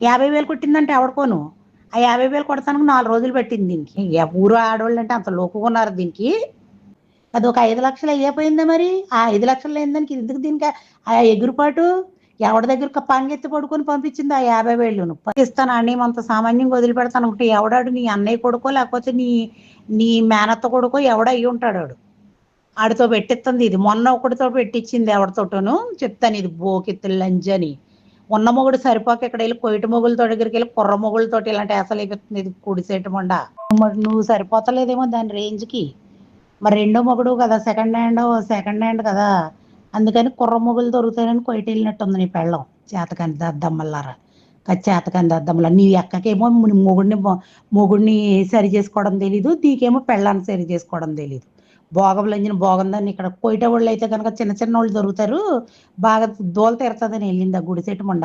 యాభై వేలు కొట్టిందంటే ఎవడుకోను? ఆ యాభై వేలు కొడతానికి నాలుగు రోజులు పెట్టింది దీనికి. ఊరు ఆడవాళ్ళు అంటే అంత లోకున్నారు దీనికి. అది ఒక ఐదు లక్షలు అయ్యిపోయిందా మరి? ఆ ఐదు లక్షలు అయిందానికి ఎందుకు దీనికి? ఆ ఎగురుపాటు ఎవడి దగ్గర పంగెత్తి పడుకొని పంపించింది ఆ యాభై వేలు ఇస్తాను అని అంత సామాన్యంగా వదిలిపెడతాను. ఒకటి ఎవడాడు నీ అన్నయ్య కొడుకో లేకపోతే నీ నీ మేనత్త కొడుకో ఎవడ అయ్యి ఉంటాడు వాడు. ఆడితో పెట్టిస్తుంది ఇది. మొన్న ఒకటితో పెట్టించింది ఎవరితోటోను చెప్తాను ఇది బోకెత్తు లంజ్ అని. ఉన్న మొగుడు సరిపోక ఇక్కడ వెళ్ళి కొయిట మొగులతో దగ్గరికి వెళ్ళి కుర్ర మొగులతో ఇలాంటి అసలు అయిపోతుంది. ఇది కుడిసేట మొండ. మరి నువ్వు సరిపోతలేదేమో దాని రేంజ్కి మరి రెండో మొగుడు కదా సెకండ్ హ్యాండ్ సెకండ్ హ్యాండ్ కదా. అందుకని కుర్ర మొగులు దొరుకుతాయని కొయిట వెళ్ళినట్టుంది నీ పెళ్ళం. చేతకాని దద్దమ్మల్లారా. చేతకాని దద్దమ్మల. నీ ఎక్కకేమో మొగుడిని మొగుడిని సరి చేసుకోవడం తెలీదు నీకేమో పెళ్ళాన్ని సరి చేసుకోవడం తెలీదు. భోగంలంజిన భోగందాన్ని ఇక్కడ కోయటవాళ్ళు అయితే కనుక చిన్న చిన్న వాళ్ళు దొరుకుతారు. బాగా దోల తీరుతుందని వెళ్ళింది ఆ గుడిసెట్టు మొండ.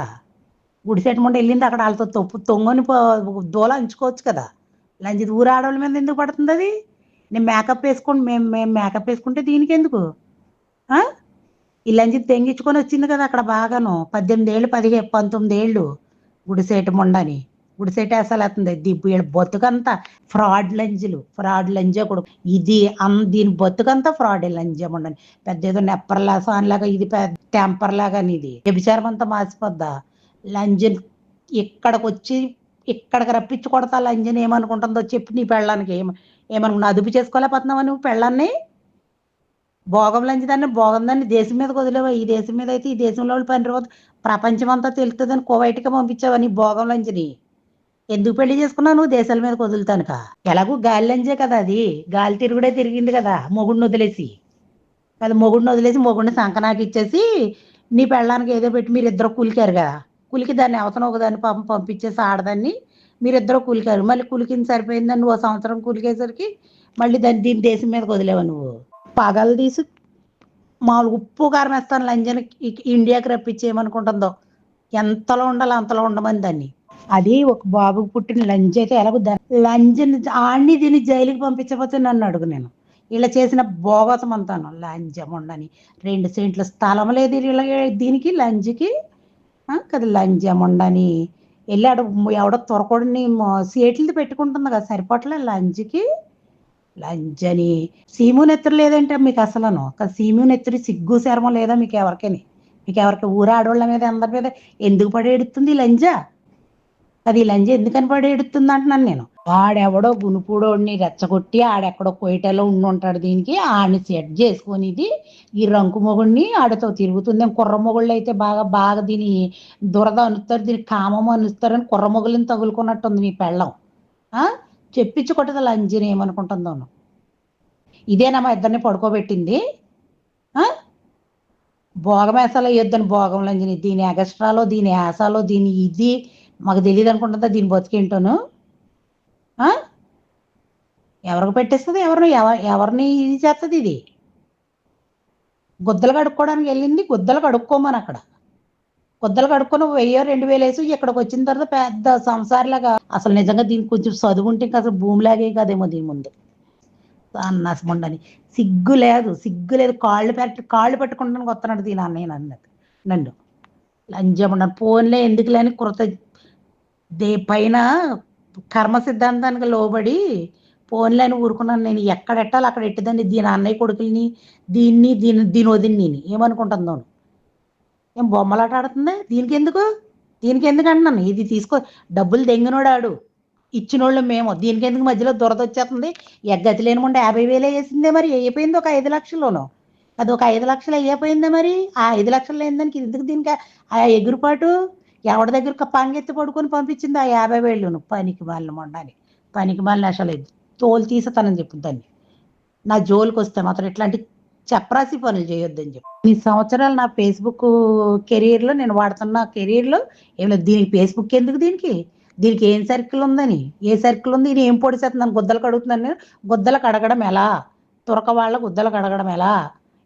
గుడిసెట్టు మొండ వెళ్ళింది అక్కడ వాళ్ళతో తొప్పు తొంగని పో- దోల అంచుకోవచ్చు కదా. లంచి ఊరు ఆడవాళ్ళ మీద ఎందుకు పడుతుంది అది? నేను మేకప్ వేసుకోండి మేము మేము మేకప్ వేసుకుంటే దీనికి ఎందుకు ఈ లంచి తెంగించుకొని వచ్చింది కదా అక్కడ బాగాను. పద్దెనిమిది ఏళ్ళు పదిహే పంతొమ్మిది ఏళ్ళు గుడిసేట మొండని. గుడిసేట అసలు వీళ్ళ బతుకంతా ఫ్రాడ్ లంజులు ఫ్రాడ్ లంజే కూడా ఇది అన్ దీని బతుకంతా ఫ్రాడ్ లంజే ఉండండి పెద్ద ఏదో నెప్పర్లా సాన్ లాగా ఇది పెద్ద టెంపర్ లాగా ఇది. వ్యభిచారం అంతా మాసిపోద్దా? లంజన్ ఇక్కడికి వచ్చి ఇక్కడికి రప్పించి కొడతా లంజన్ ఏమనుకుంటుందో చెప్పి నీ పెళ్ళానికి. ఏమ ఏమనుకున్నా అదుపు చేసుకోలేకపోతున్నావా నువ్వు పెళ్ళాన్ని? భోగం లంచి దాన్ని భోగం దాన్ని దేశం మీద వదిలేవా? ఈ దేశం మీద అయితే ఈ దేశంలో పని రోజు ప్రపంచం అంతా తెలుస్తుందని కువైట్కి పంపించావా నీ భోగం లంచిని ఎందుకు పెళ్ళి చేసుకున్నావు? నువ్వు దేశాల మీద వదులుతానుక ఎలాగూ గాలిలంజే కదా అది. గాలి తిరుగుడే తిరిగింది కదా మొగుడిని వదిలేసి. అది మొగుడిని వదిలేసి మొగుడిని సంకనాకి ఇచ్చేసి నీ పెళ్ళానికి ఏదో పెట్టి మీరు ఇద్దరు కూలికారు కదా కూలికి దాన్ని అవసరం ఒక దాన్ని పాపం పంపించేసి ఆడదాన్ని మీరిద్దరు కూలికారు. మళ్ళీ కూలికింది సరిపోయిందని నువ్వు ఓ సంవత్సరం కూలికేసరికి మళ్ళీ దాన్ని దీని దేశం మీదకి వదిలేవా నువ్వు? పగలు తీసి. మామూలుగా ఉప్పు కారం వేస్తాను లంజన్ ఇండియాకి రప్పించేయమనుకుంటుందో. ఎంతలో ఉండాలో అంతలో ఉండమని దాన్ని. అది ఒక బాబుకు పుట్టిన లంజ్ అయితే ఎలాగో లంచ్ ఆడిని దీన్ని జైలుకి పంపించకపోతే నన్ను అడుగు నేను. ఇలా చేసిన బోగతం అంతాను లంజం ఉండని రెండు సెంట్ల స్థలం లేదు ఇలా దీనికి లంజ్కి కదా లంజం ఉండని వెళ్ళాడు ఎవడో త్వరకూడని సీట్లు పెట్టుకుంటుంది కదా సరిపట్ల లంజ్కి లంజని సీము నెత్తరు లేదంటే మీకు అసలను. ఒక సీము నెత్తరి సిగ్గు శర్మం లేదా మీకు ఎవరికని మీకు ఎవరికి ఊరు ఆడవాళ్ళ మీద అందరి మీద ఎందుకు పడేడుతుంది ఈ లంజ అది లంజ ఎందుకని పడేడుతుంది అంటున్నాను నేను? వాడెవడో గునుపుడోడిని రెచ్చగొట్టి ఆడెక్కడో కోయిటలో ఉండి ఉంటాడు దీనికి. ఆడిని సెట్ చేసుకొని ఇది ఈ రంకు మొగుడిని ఆడతో తిరుగుతుంది. కుర్ర మొగుళ్ళు అయితే బాగా బాగా దీని దురద అనుస్తారు దీని కామం అనుస్తారని కుర్ర మొగుళ్ళని తగులుకున్నట్టుంది మీ పెళ్ళం. ఆ? లంజని ఏమనుకుంటుందో ఇదేనా మా ఇద్దరిని పడుకోబెట్టింది? భోగమేసాలో ఇద్దని భోగం లంజని. దీని ఎగస్ట్రాలో దీని యాసాలో దీని ఇది మాకు తెలియదు అనుకుంటుందా దీని బతికేంటోను ఎవరికి పెట్టేస్తుంది? ఎవరిని ఎవ- ఎవరిని ఇది చేస్తుంది ఇది? గుద్దలు కడుక్కోవడానికి వెళ్ళింది గుద్దలు కడుక్కోమని అక్కడ. గుద్దలు కడుక్కొని వెయ్యో రెండు వేలు వేసి ఇక్కడికి వచ్చిన తర్వాత పెద్ద సంసారిలాగా అసలు నిజంగా దీనికి కొంచెం చదువు ఉంటే ఇంకా అసలు భూమిలాగే కదేమో దీని ముందు. అన్నసముండని సిగ్గు లేదు సిగ్గు లేదు. కాళ్ళు పెట్టి కాళ్ళు పెట్టుకుంటానికి వస్తున్నాడు దీని అన్నయ్య అన్నది నన్ను. లంజముండను ఫోన్లే ఎందుకు లేని కృత దే పైన కర్మ సిద్ధాంతానికి లోబడి ఫోన్లని ఊరుకున్నాను నేను. ఎక్కడ ఎట్టాలి అక్కడ ఎట్టదండి? దీని అన్నయ్య కొడుకుల్ని దీన్ని దీని దీని వదిని నేను. ఏమనుకుంటుందో ఏం బొమ్మలాట ఆడుతుంది? దీనికి ఎందుకు దీనికి ఎందుకు అంటున్నాను? ఇది తీసుకో. డబ్బులు దెంగినోడాడు. ఇచ్చినోళ్ళు మేము. దీనికి ఎందుకు మధ్యలో దురద వచ్చేస్తుంది? ఎగ్గతి లేని యాభై వేలే వేసిందే మరి. అయిపోయింది ఒక ఐదు లక్షల్లోను అది ఒక ఐదు లక్షలు అయిపోయిందే మరి. ఆ ఐదు లక్షలు అయిందానికి ఎందుకు దీనికి ఆ ఎగురుపాటు? ఎవరి దగ్గర పంగెత్తి పడుకొని పంపించింది ఆ యాభై వేళ్ళును. పనికి మళ్ళీ మొండని పనికి మళ్ళీ అసలు తోలు తీసేతానని చెప్పుద్దాన్ని నా జోలికి వస్తే మాత్రం ఇట్లాంటి చప్రాసి పనులు చేయొద్దని చెప్పి. ఈ సంవత్సరాలు నా ఫేస్బుక్ కెరీర్లో నేను వాడుతున్న కెరీర్లో ఏం లేదు దీనికి ఫేస్బుక్ ఎందుకు దీనికి? దీనికి ఏం సర్కిల్ ఉందని? ఏ సర్కిల్ ఉంది? ఇది ఏం పొడిసేస్తున్నాను గుద్దలు కడుగుతున్నాను నేను గుద్దలు కడగడం ఎలా? తురక వాళ్ళ గుద్దలు కడగడం ఎలా?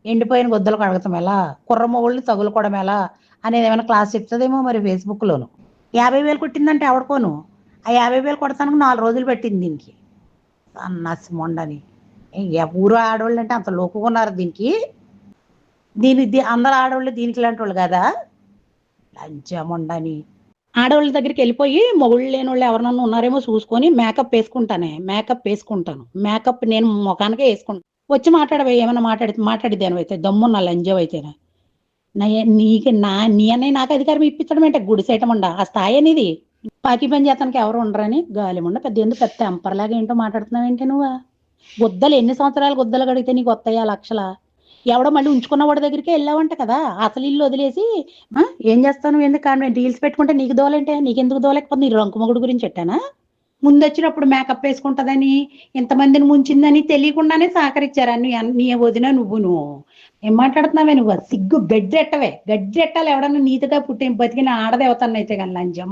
ఎండిపోయిన గుద్దలు కడగటం ఎలా? కుర్రమొగుళ్ళని తగులుకోవడం ఎలా? అనేది ఏమైనా క్లాస్ చెప్తుందేమో మరి ఫేస్బుక్లోను. యాభై వేలు కొట్టిందంటే ఎవడుకోను? ఆ యాభై వేలు కొడతానికి నాలుగు రోజులు పెట్టింది దీనికి. అన్నసి మొండని. ఊరు ఆడవాళ్ళు అంటే అంత లోకున్నారు దీనికి. దీని దీ- అందరు ఆడవాళ్ళు దీనికి లాంటి వాళ్ళు కదా? లంచం ఉండని ఆడవాళ్ళ దగ్గరికి వెళ్ళిపోయి మొగుళ్ళు లేని వాళ్ళు ఎవరినన్నా ఉన్నారేమో చూసుకొని మేకప్ వేసుకుంటానే. మేకప్ వేసుకుంటాను. మేకప్ నేను ముఖానికే వేసుకుంటాను. వచ్చి మాట్లాడవే ఏమైనా మాట్లాడి మాట్లాడిద్దాను అయితే దమ్మున్న లంజం అయితేనా నా నీకు నా నీ అన్నయ్య నాకు అధికారం ఇప్పించడం అంటే గుడిసేయటం ఉండ? ఆ స్థాయి అనేది. పాకి పని చేతానికి ఎవరు ఉండరని గాలిముండ పెద్ద ఎందుకు పెద్ద ఎంపర్లాగా ఏంటో మాట్లాడుతున్నావు ఏంటి నువ్వు? గుద్దలు ఎన్ని సంవత్సరాలు గుద్దలు కడిగితే నీకు వస్తాయా లక్షల? ఎవడో మళ్ళీ ఉంచుకున్న వాడి దగ్గరికి వెళ్ళావంట కదా? అసలు ఇల్లు వదిలేసి ఏం చేస్తాను ఎందుకు కానీ డీల్స్ పెట్టుకుంటే నీకు దోలంటే? నీకెందుకు దోలేకపోతే నీ రంకుమగుడు గురించి పెట్టానా ముందు వచ్చినప్పుడు మేకప్ వేసుకుంటదని ఇంతమందిని ముంచిందని తెలియకుండానే సహకరించారు నీ నీ వదిన నువ్వు నువ్వు ఏం మాట్లాడుతున్నావే నువ్వు? సిగ్గు గడ్డెట్టవే. గడ్డెట్టాలి ఎవడన్నా నీతిగా పుట్టి బతికిన ఆడదేవతన్నైతే కానీ లంజమ్మ